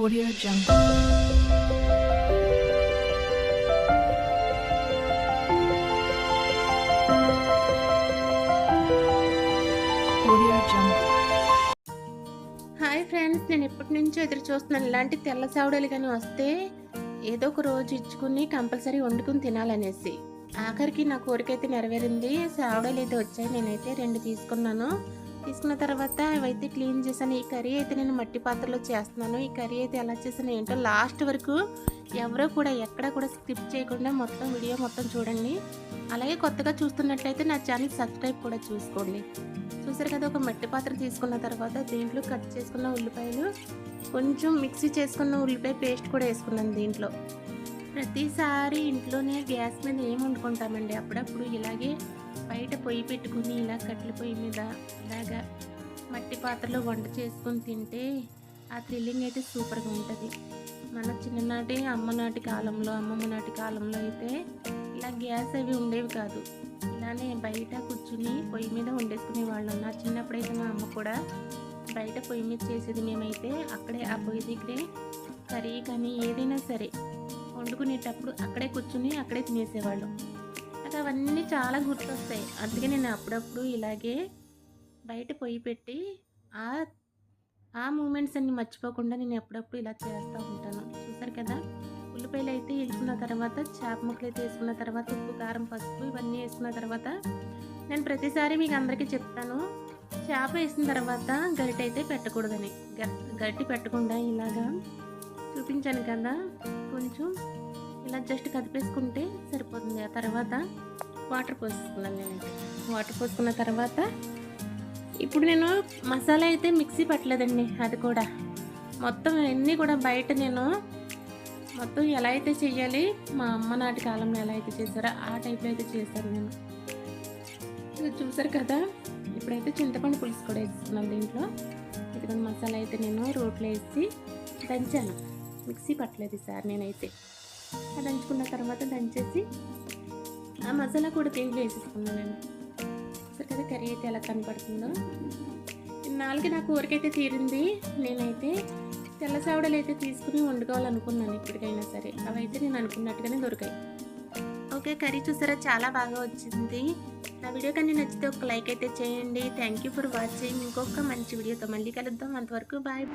Audio Jungle. Hi friends నేను ఎప్పటి నుంచో ఎదురు చూస్తున్నాను. ఇలాంటి తెల్ల సావుడలు కానీ వస్తే ఏదో ఒక రోజు ఇచ్చుకుని కంపల్సరీ వండుకుని తినాలనేసి. ఆఖరికి నా కోరిక అయితే నెరవేరింది. సావుడలు అయితే వచ్చాయి. నేనైతే రెండు తీసుకున్నాను. తీసుకున్న తర్వాత అవైతే క్లీన్ చేశాను. ఈ కర్రీ అయితే నేను మట్టి పాత్రలో చేస్తున్నాను. ఈ కర్రీ అయితే ఎలా చేశాను ఏంటో లాస్ట్ వరకు ఎవరో కూడా ఎక్కడ కూడా స్కిప్ చేయకుండా మొత్తం వీడియో మొత్తం చూడండి. అలాగే కొత్తగా చూస్తున్నట్లయితే నా ఛానల్ సబ్స్క్రైబ్ కూడా చూసుకోండి. చూసారు కదా ఒక మట్టి పాత్ర తీసుకున్న తర్వాత దీంట్లో కట్ చేసుకున్న ఉల్లిపాయలు కొంచెం మిక్సీ చేసుకున్న ఉల్లిపాయ పేస్ట్ కూడా వేసుకున్నాను దీంట్లో. ప్రతిసారి ఇంట్లోనే గ్యాస్ మీద ఏం వండుకుంటామండి? అప్పుడప్పుడు ఇలాగే బయట పొయ్యి పెట్టుకుని ఇలా కట్టెల పొయ్యి మీద ఇలాగా మట్టి పాత్రలో వంట చేసుకుని తింటే ఆ థ్రిల్లింగ్ అయితే సూపర్గా ఉంటుంది. మన చిన్ననాటి అమ్మ నాటి కాలంలో అమ్మమ్మ నాటి కాలంలో అయితే ఇలా గ్యాస్ అవి ఉండేవి కాదు. ఇలానే బయట కూర్చుని పొయ్యి మీద వండేసుకునే వాళ్ళం. నా చిన్నప్పుడైతే మా అమ్మ కూడా బయట పొయ్యి మీద చేసేది మేమైతే అక్కడే ఆ పొయ్యి దగ్గరే కర్రీ కానీ ఏదైనా సరే వండుకునేటప్పుడు అక్కడే కూర్చుని అక్కడే తినేసేవాళ్ళం. నాకు అవన్నీ చాలా గుర్తొస్తాయి. అందుకే నేను అప్పుడప్పుడు ఇలాగే బయట పొయ్యి పెట్టి ఆ ఆ మూమెంట్స్ అన్ని మర్చిపోకుండా నేను ఎప్పుడప్పుడు ఇలా చేస్తూ ఉంటాను. చూసారు కదా? ఉల్లిపాయలు అయితే వేసుకున్న తర్వాత చేప ముక్కలు అయితే వేసుకున్న తర్వాత ఉప్పు కారం పసుపు ఇవన్నీ వేసుకున్న తర్వాత నేను ప్రతిసారి మీకు అందరికీ చెప్తాను. చేప వేసిన తర్వాత గరిటె అయితే పెట్టకూడదని. గ- గరిటె పెట్టకుండా ఇలాగా చూపించాను కదా? కొంచెం ఇలా జస్ట్ కదిపేసుకుంటే సరిపోతుంది. తర్వాత వాటర్ పోసుకున్నాను నేనైతే. వాటర్ పోసుకున్న తర్వాత ఇప్పుడు నేను మసాలా అయితే మిక్సీ పట్టలేదండి అది కూడా. మొత్తం అన్నీ కూడా బయట నేను మొత్తం ఎలా అయితే చేయాలి మా అమ్మ నాటి కాలంలో ఎలా అయితే చేశారో ఆ టైప్లో అయితే చేశాను నేను. చూసారు కదా ఇప్పుడైతే చింతపండు పులుసు కూడా వేసుకున్నాను దీంట్లో. ఇదిగోండి మసాలా అయితే నేను రోట్లో వేసి దంచాను. మిక్సీ పట్టలేదు సార్ నేనైతే. దంచుకున్న తర్వాత దంచేసి ఆ మసాలా కూడా దీంట్లో వేసేసుకున్నాను నేను కదా కర్రీ అయితే ఎలా కనపడుతుందో. నాలుగు నా కూరకైతే తీరింది. నేనైతే తెల్ల చావడలు అయితే తీసుకుని వండుకోవాలనుకున్నాను ఇప్పటికైనా సరే. అవైతే నేను అనుకున్నట్టుగానే దొరికాయి. ఓకే కర్రీ చూసారా? చాలా బాగా వచ్చింది. నా వీడియో కానీ నచ్చితే ఒక లైక్ అయితే చేయండి. థ్యాంక్ యూ ఫర్ వాచింగ్ ఇంకొక మంచి వీడియోతో మళ్ళీ కలుద్దాం. అంతవరకు బాయ్.